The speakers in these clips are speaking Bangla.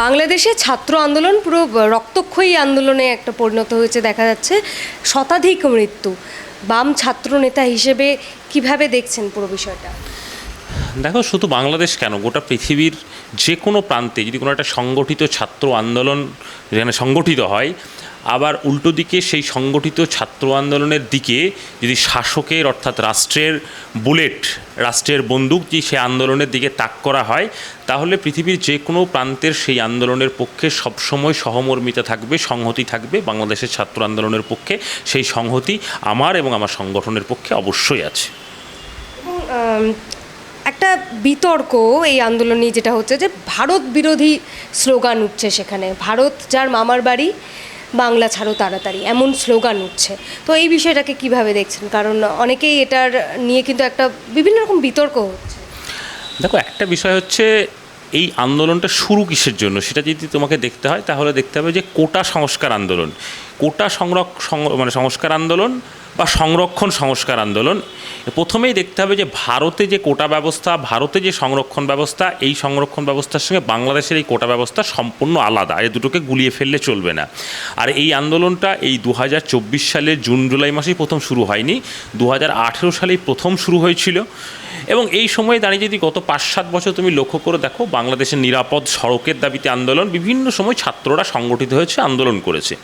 বাংলাদেশে ছাত্র আন্দোলন পুরো রক্তক্ষয়ী আন্দোলনে একটা পরিণত হয়েছে, দেখা যাচ্ছে শতাধিক মৃত্যু। বাম ছাত্র নেতা হিসেবে কীভাবে দেখছেন পুরো বিষয়টা? দেখো, শুধু বাংলাদেশ কেন, গোটা পৃথিবীর যে কোনো প্রান্তে যদি কোনো একটা সংগঠিত ছাত্র আন্দোলন যেখানে সংগঠিত হয় আবার উল্টো দিকে সেই সংগঠিত ছাত্র আন্দোলনের দিকে যদি শাসকের অর্থাৎ রাষ্ট্রের বুলেট, রাষ্ট্রের বন্দুক যদি সেই আন্দোলনের দিকে তাক করা হয়, তাহলে পৃথিবীর যে কোনো প্রান্তের সেই আন্দোলনের পক্ষে সবসময় সহমর্মিতা থাকবে, সংহতি থাকবে, বাংলাদেশের ছাত্র আন্দোলনের পক্ষে। সেই সংহতি আমার এবং আমার সংগঠনের পক্ষে অবশ্যই আছে। একটা বিতর্ক এই আন্দোলন নিয়ে যেটা হচ্ছে যে, ভারত বিরোধী স্লোগান উঠছে সেখানে। ভারত যার মামার বাড়ি বাংলা ছাড়ো তাড়াতাড়ি, এমন স্লোগান উঠছে। তো এই বিষয়টাকে কীভাবে দেখছেন? কারণ অনেকেই এটার নিয়ে কিন্তু একটা বিভিন্ন রকম বিতর্ক হচ্ছে। দেখো, একটা বিষয় হচ্ছে এই আন্দোলনটা শুরু কিসের জন্য? সেটা যদি তোমাকে দেখতে হয়, তাহলে দেখতে হবে যে কোটা সংস্কার আন্দোলন। কোটা সংরক্ষ মানে সংস্কার আন্দোলন বা সংরক্ষণ সংস্কার আন্দোলন, প্রথমেই দেখতে হবে যে ভারতে যে কোটা ব্যবস্থা, ভারতে যে সংরক্ষণ ব্যবস্থা, এই সংরক্ষণ ব্যবস্থার সঙ্গে বাংলাদেশের এই কোটা ব্যবস্থা সম্পূর্ণ আলাদা। এই দুটোকে গুলিয়ে ফেললে চলবে না। আর এই আন্দোলনটা এই দু সালের জুন, জুলাই মাসেই প্রথম শুরু হয়নি। দু হাজার আঠেরো সালেই প্রথম শুরু হয়েছিল। এবং এই সময়ে দাঁড়িয়ে যদি গত পাঁচ, সাত বছর তুমি লক্ষ্য করে দেখো, বাংলাদেশের নিরাপদ সড়কের দাবিতে আন্দোলন, বিভিন্ন সময় ছাত্ররা সংগঠিত হয়েছে, আন্দোলন করেছে।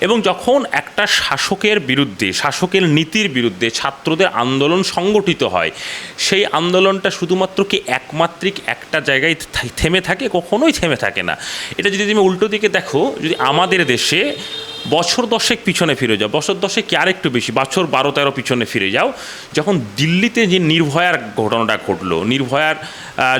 এবং যখন একটা শাসকের বিরুদ্ধে, শাসকের নীতির বিরুদ্ধে ছাত্রদের আন্দোলন সংগঠিত হয়, সেই আন্দোলনটা শুধুমাত্র কি একমাত্রিক একটা জায়গায় থেমে থাকে? কখনোই থেমে থাকে না। এটা যদি তুমি উল্টো দিকে দেখো, যদি আমাদের দেশে বছর দশেক পিছনে ফিরে যাও। বছর দশেক কি আরেকটু বেশি? বছর বারো, তেরো পিছনে ফিরে যাও। যখন দিল্লিতে যে নির্ভয়ার ঘটনাটা ঘটলো, নির্ভয়ার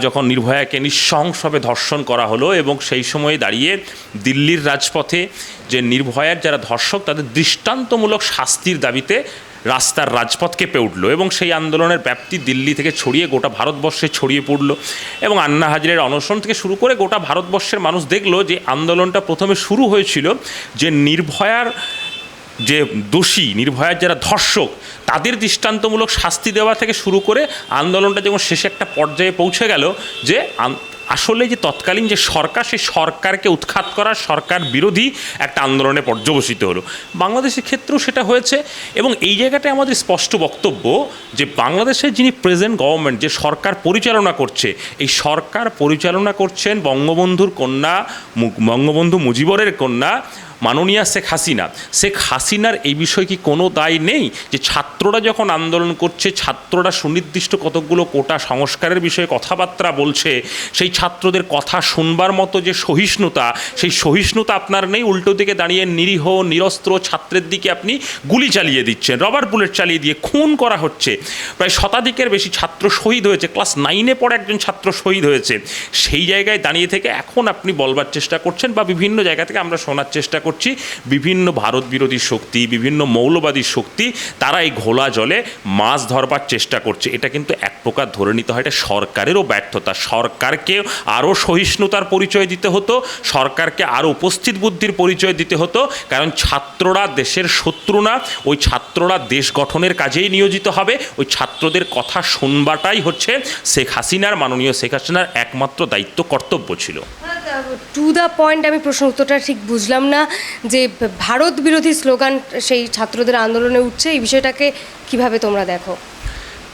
যখন নির্ভয়াকে নিঃসংসভাবে ধর্ষণ করা হলো এবং সেই সময়ে দাঁড়িয়ে দিল্লির রাজপথে যে নির্ভয়ার যারা ধর্ষক, তাদের দৃষ্টান্তমূলক শাস্তির দাবিতে রাস্তার রাজপথ কেঁপে উঠল এবং সেই আন্দোলনের ব্যাপ্তি দিল্লি থেকে ছড়িয়ে গোটা ভারতবর্ষে ছড়িয়ে পড়ল এবং আন্না হাজারের অনশন থেকে শুরু করে গোটা ভারতবর্ষের মানুষ দেখল যে আন্দোলনটা প্রথমে শুরু হয়েছিল যে নির্ভয়ার যে দোষী, নির্ভয়ার যারা ধর্ষক, তাদের দৃষ্টান্তমূলক শাস্তি দেওয়া থেকে শুরু করে আন্দোলনটা যখন শেষে একটা পর্যায়ে পৌঁছে গেল যে আসলে যে তৎকালীন যে সরকার, সেই সরকারকে উৎখাত করা সরকার বিরোধী একটা আন্দোলনে পর্যবসিত হলো। বাংলাদেশের ক্ষেত্রেও সেটা হয়েছে এবং এই জায়গাটায় আমাদের স্পষ্ট বক্তব্য যে বাংলাদেশের যিনি প্রেজেন্ট গভর্নমেন্ট যে সরকার পরিচালনা করছে, এই সরকার পরিচালনা করছেন বঙ্গবন্ধুর কন্যা বঙ্গবন্ধু মুজিবরের কন্যা মাননীয়া শেখ হাসিনা। শেখ হাসিনার এই বিষয়ে কি কোনো দায় নেই যে ছাত্ররা যখন আন্দোলন করছে, ছাত্ররা সুনির্দিষ্ট কতকগুলো কোটা সংস্কারের বিষয়ে কথাবার্তা বলছে, সেই ছাত্রদের কথা শুনবার মতো যে সহিষ্ণুতা, সেই সহিষ্ণুতা আপনার নেই। উল্টো দিকে দাঁড়িয়ে নিরীহ, নিরস্ত্র ছাত্রের দিকে আপনি গুলি চালিয়ে দিচ্ছেন রবার বুলেট চালিয়ে দিয়ে খুন করা হচ্ছে। প্রায় শতাধিকের বেশি ছাত্র শহীদ হয়েছে ক্লাস নাইনে পড়ে একজন ছাত্র শহীদ হয়েছে। সেই জায়গায় দাঁড়িয়ে থেকে এখন আপনি বলবার চেষ্টা করছেন বা বিভিন্ন জায়গা থেকে আমরা শোনার চেষ্টা করছি। বিভিন্ন ভারত বিরোধী শক্তি, বিভিন্ন মৌলবাদী শক্তি তারা এই ঘোলা জলে মাছ ধরবার চেষ্টা করছে। এটা কিন্তু এক প্রকার ধরে নিতে হয়, এটা সরকারেরও ব্যর্থতা। সরকারকে আরও সহিষ্ণুতার পরিচয় দিতে হতো, সরকারকে আরও উপস্থিত বুদ্ধির পরিচয় দিতে হতো, কারণ ছাত্ররা দেশের শত্রু না, ওই ছাত্ররা দেশ গঠনের কাজেই নিয়োজিত হবে। ওই ছাত্রদের কথা শুনবাটাই হচ্ছে শেখ হাসিনার, মাননীয় শেখ হাসিনার একমাত্র দায়িত্ব, কর্তব্য ছিল। টু দ্য পয়েন্ট আমি প্রশ্ন উত্তরটা ঠিক বুঝলাম না, যে ভারত বিরোধী স্লোগান সেই ছাত্রদের আন্দোলনে উঠছে, এই বিষয়টাকে কীভাবে তোমরা দেখো?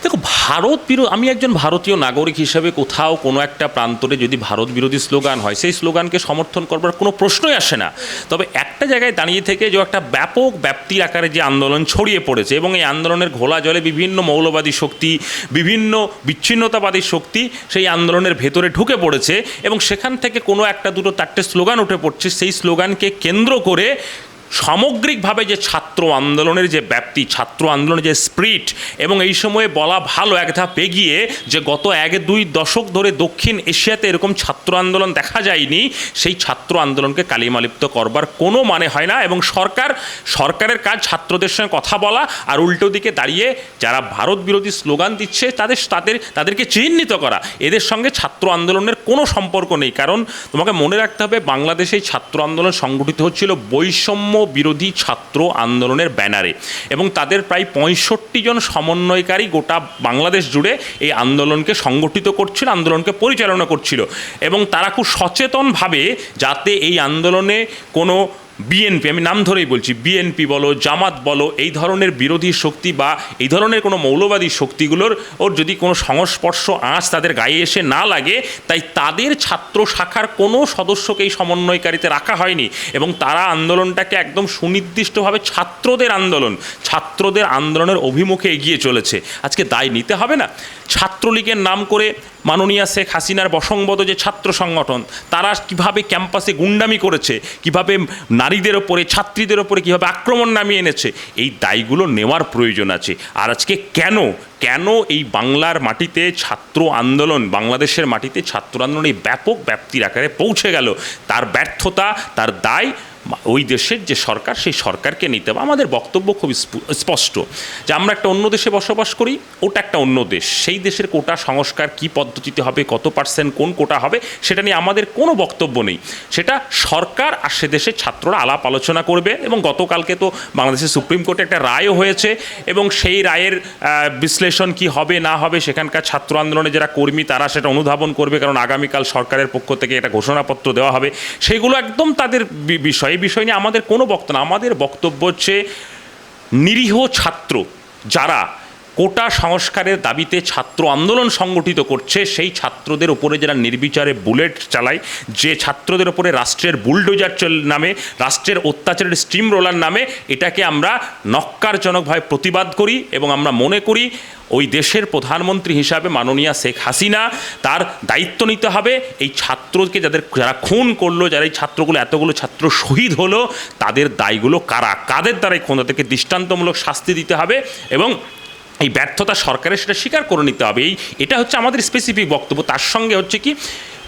দেখো, ভারত বিরোধী আমি একজন ভারতীয় নাগরিক হিসেবে কোথাও কোনো একটা প্রান্তরে যদি ভারত বিরোধী স্লোগান হয়, সেই স্লোগানকে সমর্থন করবার কোনো প্রশ্নই আসে না। তবে একটা জায়গায় দাঁড়িয়ে থেকে যে একটা ব্যাপক ব্যাপ্তির আকারে যে আন্দোলন ছড়িয়ে পড়েছে এবং এই আন্দোলনের ঘোলা জলে বিভিন্ন মৌলবাদী শক্তি, বিভিন্ন বিচ্ছিন্নতাবাদী শক্তি সেই আন্দোলনের ভেতরে ঢুকে পড়েছে এবং সেখান থেকে কোনো একটা দুটো চারটে স্লোগান উঠে পড়ছে। সেই স্লোগানকে কেন্দ্র করে সামগ্রিকভাবে যে ছাত্র আন্দোলনের যে ব্যাপ্তি, ছাত্র আন্দোলনের যে স্প্রিট এবং এই সময়ে বলা ভালো এক ধাপ এগিয়ে যে গত এক দুই দশক ধরে দক্ষিণ এশিয়াতে এরকম ছাত্র আন্দোলন দেখা যায়নি, সেই ছাত্র আন্দোলনকে কালিমালিপ্ত করবার কোনো মানে হয় না এবং সরকার, সরকারের কাজ ছাত্রদের সঙ্গে কথা বলা আর উল্টো দিকে দাঁড়িয়ে যারা ভারত বিরোধী স্লোগান দিচ্ছে তাদের তাদের, তাদেরকে চিহ্নিত করা, এদের সঙ্গে ছাত্র আন্দোলনের কোনো সম্পর্ক নেই। কারণ তোমাকে মনে রাখতে হবে বাংলাদেশে ছাত্র আন্দোলন সংগঠিত হচ্ছিল বৈষম্য বিরোধী ছাত্র আন্দোলনের ব্যানারে। এবং তাদের প্রায় পঁয়ষট্টি জন সমন্বয়কারী গোটা বাংলাদেশ জুড়ে এই আন্দোলনকে সংগঠিত করছিল, আন্দোলনকে পরিচালনা করছিল। এবং তারা খুব সচেতনভাবে যাতে এই আন্দোলনে কোনো বিএনপি আমি নাম ধরেই বলছি বিএনপি বলো, জামাত বলো, এই ধরনের বিরোধী শক্তি বা এই ধরনের কোনো মৌলবাদী শক্তিগুলোর ওর যদি কোনো সংস্পর্শ, আঁচ তাদের গায়ে এসে না লাগে, তাই তাদের ছাত্র শাখার কোনো সদস্যকে এই সমন্বয়কারীতে রাখা হয়নি এবং তারা আন্দোলনটাকে একদম সুনির্দিষ্টভাবে ছাত্রদের আন্দোলন, ছাত্রদের আন্দোলনের অভিমুখে এগিয়ে চলেছে। আজকে দায় নিতে হবে না। ছাত্রলীগের নাম করে মাননীয়া শেখ হাসিনার বসংবদ যে ছাত্র সংগঠন, তারা কীভাবে ক্যাম্পাসে গুন্ডামি করেছে, কীভাবে নারীদের ওপরে, ছাত্রীদের ওপরে কীভাবে আক্রমণ নামিয়ে এনেছে, এই দায়গুলো নেওয়ার প্রয়োজন আছে। আর আজকে কেন কেন এই বাংলার মাটিতে ছাত্র আন্দোলন, বাংলাদেশের মাটিতে ছাত্র আন্দোলন এই ব্যাপক ব্যাপ্তির আকারে পৌঁছে গেল? তার ব্যর্থতা, তার দায় ওই দেশের যে সরকার, সেই সরকারকে নিতে হবে। আমাদের বক্তব্য খুব স্পষ্ট যে আমরা একটা অন্য দেশে বসবাস করি, ওটা একটা অন্য দেশ। সেই দেশের কোটা সংস্কার কি পদ্ধতিতে হবে, কত পার্সেন্ট কোন কোটা হবে, সেটা নিয়ে আমাদের কোনো বক্তব্য নেই। সেটা সরকার আর সে দেশের ছাত্ররা আলাপ আলোচনা করবে এবং গতকালকে তো বাংলাদেশের সুপ্রিম কোর্টে একটা রায়ও হয়েছে এবং সেই রায়ের বিশ্লেষণ কি হবে, না হবে, সেখানকার ছাত্র আন্দোলনে যারা কর্মী, তারা সেটা অনুধাবন করবে, কারণ আগামীকাল সরকারের পক্ষ থেকে একটা ঘোষণাপত্র দেওয়া হবে। সেগুলো একদম তাদের বিষয়। এই বিষয় নিয়ে আমাদের কোনো বক্তব্য না। আমাদের বক্তব্য হচ্ছে নিরীহ ছাত্র যারা কোটা সংস্কারের দাবিতে ছাত্র আন্দোলন সংগঠিত করছে। সেই ছাত্রদের উপরে যারা নির্বিচারে বুলেট চালায়, যে ছাত্রদের উপরে রাষ্ট্রের বুলডোজার নামে, রাষ্ট্রের অত্যাচারের স্টিম রোলার নামে এটাকে আমরা নক্কারজনকভাবে প্রতিবাদ করি এবং আমরা মনে করি ওই দেশের প্রধানমন্ত্রী হিসাবে মাননীয়া শেখ হাসিনা তার দায়িত্ব নিতে হবে। এই ছাত্রকে যাদের, যারা খুন করল, যারা এই ছাত্রগুলো, এতগুলো ছাত্র শহীদ হলো, তাদের দায়গুলো কারা? কাদের দ্বারাই খুন তাদেরকে দৃষ্টান্তমূলক শাস্তি দিতে হবে? এবং এই ব্যর্থতা সরকারের সেটা স্বীকার করে নিতে হবে। এই, এটা হচ্ছে আমাদের স্পেসিফিক বক্তব্য। তার সঙ্গে হচ্ছে কি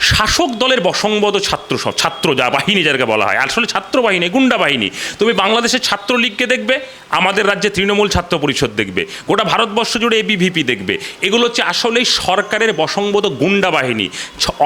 শাসক দলের বসংবদ ছাত্র ছাত্র যা বাহিনী যাদেরকে বলা হয়। আসলে ছাত্র বাহিনী, গুন্ডা বাহিনী। তুমি বাংলাদেশের ছাত্রলীগকে দেখবে, আমাদের রাজ্যে তৃণমূল ছাত্র পরিষদ দেখবে, গোটা ভারতবর্ষ জুড়ে এবিভিপি দেখবে। এগুলো হচ্ছে আসলেই সরকারের বসংবদ গুন্ডা বাহিনী।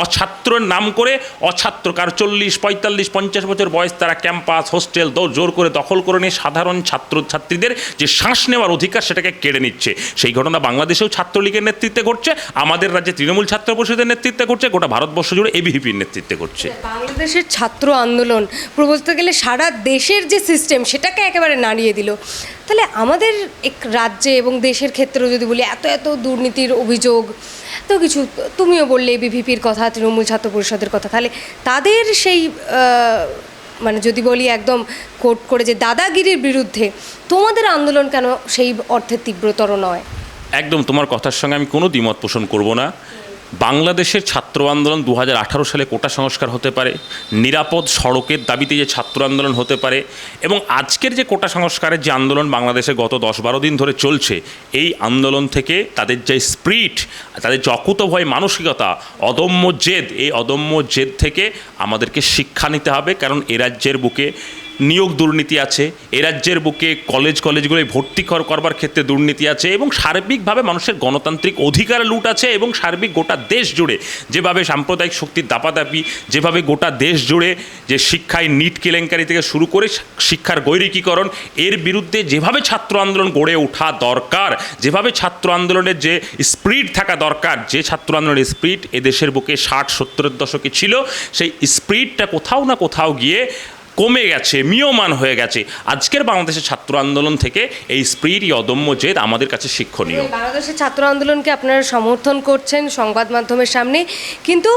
অছাত্রর নাম করে অছাত্র, কার চল্লিশ, পঁয়তাল্লিশ, পঞ্চাশ বছর বয়স তারা ক্যাম্পাস, হোস্টেল জোর করে দখল করে নিয়ে সাধারণ ছাত্র, ছাত্রীদের যে শ্বাস নেওয়ার অধিকার সেটাকে কেড়ে নিচ্ছে। সেই ঘটনা বাংলাদেশেও ছাত্রলীগের নেতৃত্বে ঘটছে, আমাদের রাজ্যে তৃণমূল ছাত্র পরিষদের নেতৃত্বে ঘটছে, গোটা ভারতবর্ষ জুড়ে এবিভিপির নেতৃত্বে করছে। বাংলাদেশের ছাত্র আন্দোলন বলতে গেলে সারা দেশের যে সিস্টেম সেটাকে একেবারে নাড়িয়ে দিল। তাহলে আমাদের এক রাজ্যে এবং দেশের ক্ষেত্রেও যদি বলি এত এত দুর্নীতির অভিযোগ তো কিছু তুমিও বললে বিভিপির কথা তৃণমূল ছাত্র পরিষদের কথা। তাহলে তাদের সেই মানে যদি বলি একদম কোট করে যে দাদাগিরির বিরুদ্ধে তোমাদের আন্দোলন কেন সেই অর্থে তীব্রতর নয়? একদম তোমার কথার সঙ্গে আমি কোনো দ্বিমত পোষণ করব না। বাংলাদেশের ছাত্র আন্দোলন দু হাজার আঠারো সালে কোটা সংস্কার হতে পারে, নিরাপদ সড়কের দাবিতে যে ছাত্র আন্দোলন হতে পারে এবং আজকের যে কোটা সংস্কারের যে আন্দোলন বাংলাদেশে গত দশ বারো দিন ধরে চলছে, এই আন্দোলন থেকে তাদের যে স্প্রিট, তাদের যে মানসিকতা, অদম্য জেদ, এই অদম্য জেদ থেকে আমাদেরকে শিক্ষা নিতে হবে কারণ এ রাজ্যের বুকে নিয়োগ দুর্নীতি আছে, এ রাজ্যের বুকে কলেজ কলেজগুলোয় ভর্তি কর- করবার ক্ষেত্রে দুর্নীতি আছে এবং সার্বিকভাবে মানুষের গণতান্ত্রিক অধিকার লুট আছে এবং সার্বিক গোটা দেশ জুড়ে যেভাবে সাম্প্রদায়িক শক্তির দাপাদাপি, যেভাবে গোটা দেশ জুড়ে যে শিক্ষায় নিট কেলেঙ্কারি থেকে শুরু করে শিক্ষার গৈরিকীকরণ, এর বিরুদ্ধে যেভাবে ছাত্র আন্দোলন গড়ে ওঠা দরকার, যেভাবে ছাত্র আন্দোলনের যে স্পিরিট থাকা দরকার, যে ছাত্র আন্দোলনের স্পিরিট এদেশের বুকে ষাট, সত্তরের দশকে ছিল, সেই স্পিরিটটা কোথাও না কোথাও গিয়ে কমে গেছে, মিয়মান হয়ে গেছে। আজকের বাংলাদেশের ছাত্র আন্দোলন থেকে এই স্প্রিট অদম্য জেদ আমাদের কাছে শিক্ষণীয়। বাংলাদেশের ছাত্র আন্দোলনকে আপনারা সমর্থন করছেন সংবাদ মাধ্যমের সামনে। কিন্তু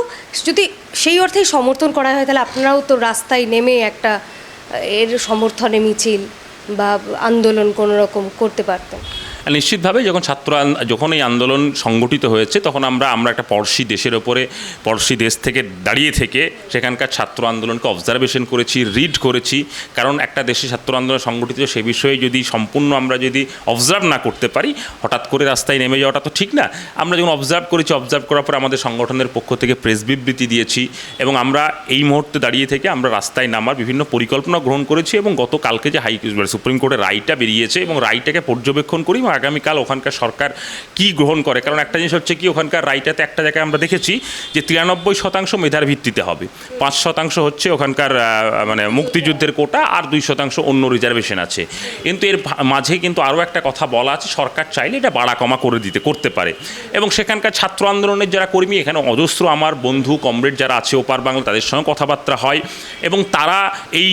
যদি সেই অর্থেই সমর্থন করা হয়, তাহলে আপনারাও তো রাস্তায় নেমে একটা, এর সমর্থনে মিছিল বা আন্দোলন কোনো রকম করতে পারতেন। নিশ্চিতভাবে যখন ছাত্র যখন এই আন্দোলন সংগঠিত হয়েছে, তখন আমরা আমরা একটা পড়শি দেশের ওপরে, পড়শি দেশ থেকে দাঁড়িয়ে থেকে সেখানকার ছাত্র আন্দোলনকে অবজারভেশন করেছি রিড করেছি। কারণ একটা দেশে ছাত্র আন্দোলন সংগঠিত সে বিষয়ে যদি সম্পূর্ণ আমরা যদি অবজার্ভ না করতে পারি, হঠাৎ করে রাস্তায় নেমে যাওয়াটা তো ঠিক না। আমরা যখন অবজার্ভ করেছি অবজার্ভ করার পর আমাদের সংগঠনের পক্ষ থেকে প্রেস বিবৃতি দিয়েছি এবং আমরা এই মুহূর্তে দাঁড়িয়ে থেকে আমরা রাস্তায় নামার বিভিন্ন পরিকল্পনা গ্রহণ করেছি এবং গতকালকে যে হাই সুপ্রিম কোর্টের রায়টা বেরিয়েছে এবং রায়টাকে পর্যবেক্ষণ করি আগামীকাল ওখানকার সরকার কি গ্রহণ করে? কারণ একটা জিনিস হচ্ছে কি, ওখানকার রাইটাতে একটা জায়গায় আমরা দেখেছি যে তিরানব্বই শতাংশ মেধার ভিত্তিতে হবে। পাঁচ শতাংশ হচ্ছে ওখানকার মানে মুক্তিযুদ্ধের কোটা আর দুই শতাংশ অন্য রিজার্ভেশন আছে। কিন্তু এর মাঝে কিন্তু আরও একটা কথা বলা আছে, সরকার চাইলে এটা বাড়া কমা করে দিতে, করতে পারে। এবং সেখানকার ছাত্র আন্দোলনের যারা কর্মী, এখানে অজস্র আমার বন্ধু, কমরেড যারা আছে, ওপার বাংলা, তাদের সঙ্গে কথাবার্তা হয়। এবং তারা এই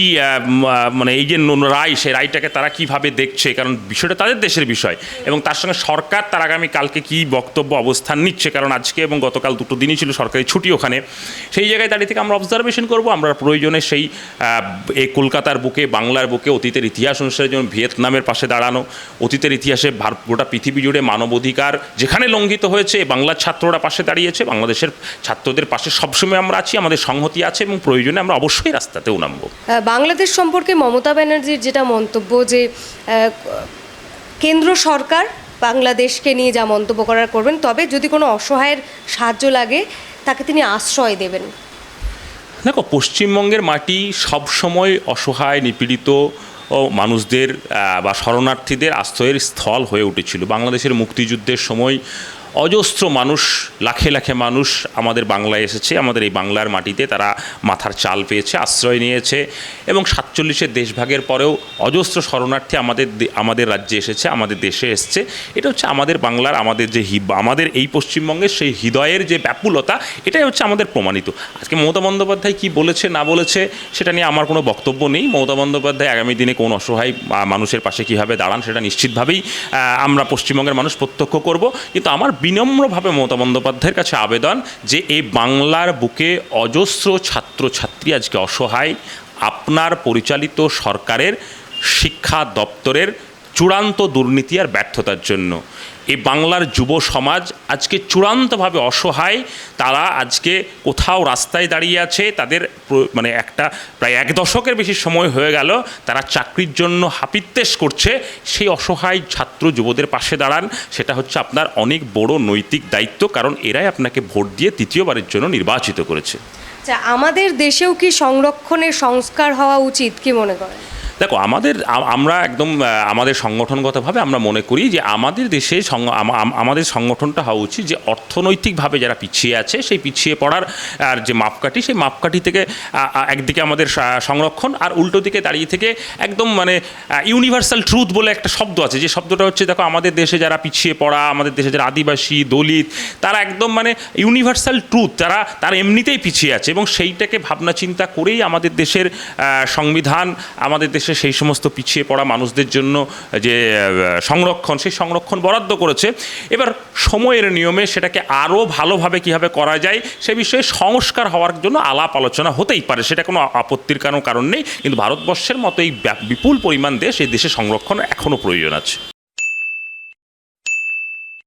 মানে এই যে রায়, সেই রায়টাকে তারা কীভাবে দেখছে? কারণ বিষয়টা তাদের দেশের বিষয়। এবং তার সঙ্গে সরকার তার আগামী কালকে কি বক্তব্য, অবস্থান নিচ্ছে? কারণ আজকে এবং গতকাল দুটো দিনই ছিল সরকারি ছুটি ওখানে। সেই জায়গায় দাঁড়িয়ে থেকে আমরা অবজারভেশন করব। আমরা প্রয়োজনে সেই এই কলকাতার বুকে, বাংলার বুকে অতীতের ইতিহাস অনুসারে যেমন ভিয়েতনামের পাশে দাঁড়ানো, অতীতের ইতিহাসে ভারত গোটা পৃথিবী জুড়ে মানবাধিকার যেখানে লঙ্ঘিত হয়েছে বাংলার ছাত্ররা পাশে দাঁড়িয়েছে, বাংলাদেশের ছাত্রদের পাশে সবসময় আমরা আছি, আমাদের সংহতি আছে এবং প্রয়োজনে আমরা অবশ্যই রাস্তাতেও নামবো। বাংলাদেশ সম্পর্কে মমতা ব্যানার্জির যেটা মন্তব্য যে কেন্দ্র সরকার বাংলাদেশকে নিয়ে যা মন্তব্য করার করবেন, তবে যদি কোনো অসহায়ের সাহায্য লাগে, তাকে তিনি আশ্রয় দেবেন। দেখো, পশ্চিমবঙ্গের মাটি সবসময় অসহায়, নিপীড়িত ও মানুষদের বা শরণার্থীদের আশ্রয়ের স্থল হয়ে উঠেছিল। বাংলাদেশের মুক্তিযুদ্ধের সময় অজস্র মানুষ, লাখে লাখে মানুষ আমাদের বাংলায় এসেছে, আমাদের এই বাংলার মাটিতে তারা মাথার চাল পেয়েছে, আশ্রয় নিয়েছে এবং সাতচল্লিশের দেশভাগের পরেও অজস্র শরণার্থী আমাদের আমাদের রাজ্যে এসেছে, আমাদের দেশে এসছে। এটা হচ্ছে আমাদের বাংলার, আমাদের যে আমাদের এই পশ্চিমবঙ্গের সেই হৃদয়ের যে ব্যাপুলতা, এটাই হচ্ছে আমাদের প্রমাণিত। আজকে মমতা বন্দ্যোপাধ্যায় কী বলেছে, না বলেছে, সেটা নিয়ে আমার কোনো বক্তব্য নেই। মমতা বন্দ্যোপাধ্যায় আগামী দিনে কোন অসহায় মানুষের পাশে কীভাবে দাঁড়ান, সেটা নিশ্চিতভাবেই আমরা পশ্চিমবঙ্গের মানুষ প্রত্যক্ষ করব। কিন্তু আমার বিনম্রভাবে মমতা বন্দ্যোপাধ্যায়ের কাছে আবেদন যে এই বাংলার বুকে অজস্র ছাত্রছাত্রী আজকে অসহায়, আপনার পরিচালিত সরকারের শিক্ষা দপ্তরের চূড়ান্ত দুর্নীতি আর ব্যর্থতার জন্য। এই বাংলার যুব সমাজ আজকে চূড়ান্তভাবে অসহায়, তারা আজকে কোথাও রাস্তায় দাঁড়িয়ে আছে, তাদের মানে একটা প্রায় এক দশকের বেশি সময় হয়ে গেল, তারা চাকরির জন্য হাপিত্তেশ করছে, সেই অসহায় ছাত্র যুবদের পাশে দাঁড়ান, সেটা হচ্ছে আপনার অনেক বড় নৈতিক দায়িত্ব, কারণ এরাই আপনাকে ভোট দিয়ে তৃতীয়বারের জন্য নির্বাচিত করেছে। আচ্ছা আমাদের দেশেও কি সংরক্ষণের সংস্কার হওয়া উচিত, কি মনে করেন? দেখো, আমাদের আমরা একদম আমাদের সংগঠনগতভাবে আমরা মনে করি যে আমাদের দেশে আমাদের সংগঠনটা হওয়া উচিত যে অর্থনৈতিকভাবে যারা পিছিয়ে আছে, সেই পিছিয়ে পড়ার, আর যে মাপকাঠি, সেই মাপকাঠি থেকে একদিকে আমাদের সংরক্ষণ আর উল্টো দিকে দাঁড়িয়ে থেকে একদম মানে ইউনিভার্সাল ট্রুথ বলে একটা শব্দ আছে। যে শব্দটা হচ্ছে, দেখো, আমাদের দেশে যারা পিছিয়ে পড়া, আমাদের দেশে যারা আদিবাসী, দলিত, তারা একদম মানে ইউনিভার্সাল ট্রুথ তারা তারা এমনিতেই পিছিয়ে আছে এবং সেইটাকে ভাবনা চিন্তা করেই আমাদের দেশের সংবিধান, আমাদের দেশে সেই সমস্ত পিছিয়ে পড়া মানুষদের জন্য যে সংরক্ষণ, সেই সংরক্ষণ বরাদ্দ করেছে। এবার সময়ের নিয়মে সেটাকে আরও ভালোভাবে কীভাবে করা যায়, সে বিষয়ে সংস্কার হওয়ার জন্য আলাপ আলোচনা হতেই পারে, সেটা কোনো আপত্তির কারণ কারণ নেই। কিন্তু ভারতবর্ষের মতো এই বিপুল পরিমাণ দেশ এই দেশে সংরক্ষণ এখনও প্রয়োজন আছে।